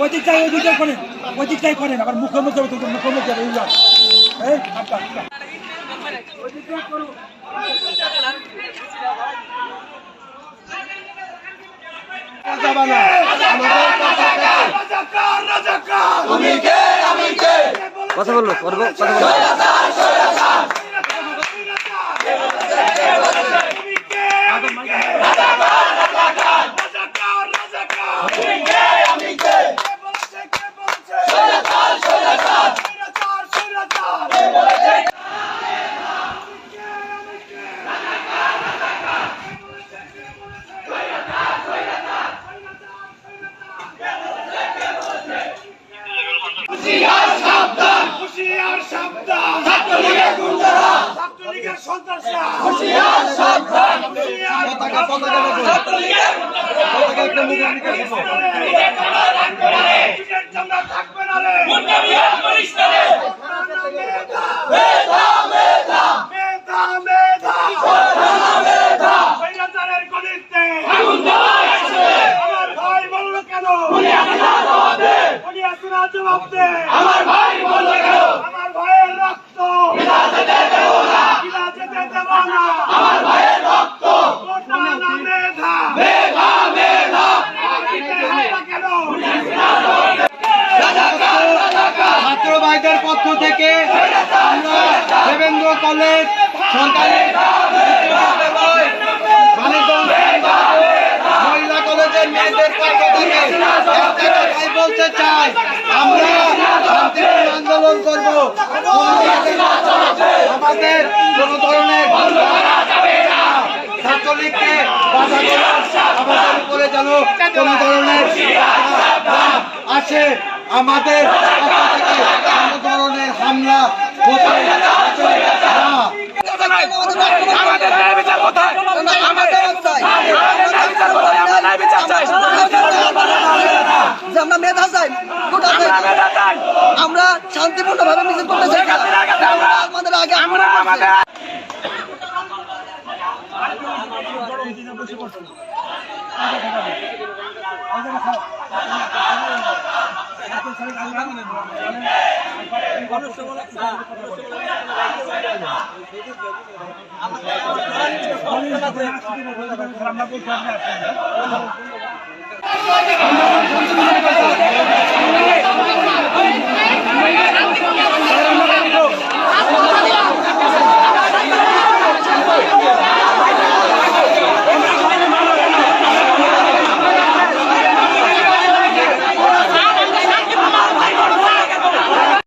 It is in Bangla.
ওই দিকটাই ওই দিকটাই করেন। ওই দিকটাই করেন আবার মুখোমুখি হবে তোদের মুখোমুখি হবে উল্লাস এই আচ্ছা আচ্ছা ওই দিকটাই করুন যাবানা রাজাকার রাজাকার তুমি কে আমি কে কথা বলল করব কথা বলব হুশিয়ার সাবধান। ছাত্রলীগের গুন্ডারা। সন্ত্রাসীরা। হুশিয়ার সাবধান। হুশিয়ার আমার ভাই বলল কেন? আমার ভাই বলল কেন আমার ভাইয়ের রক্ত। যেতে দেব না। যেতে দেব না। আমার ভাইয়ের রক্ত। কোটা না মেধা। মেধা মেধা। ছাত্র ভাইদের পক্ষ থেকে আমরা দেবেন্দ্র কলেজ সরকারি আমাদের কোন ধরনের ছাত্রলীগকে আমাদের উপরে যেন কোন ধরনের চাপ আমাদের কোন ধরনের হামলা আমাদের ন্যায় বিচার কোথায় আমরা ন্যায় বিচার চাই যে আমরা মেধা চাই কোটা চাই আমরা মেধা চাই আমরা শান্তিপূর্ণ ভাবে মিছিল করতে চাই আমাদের আগে আমরা আমাদের আমরা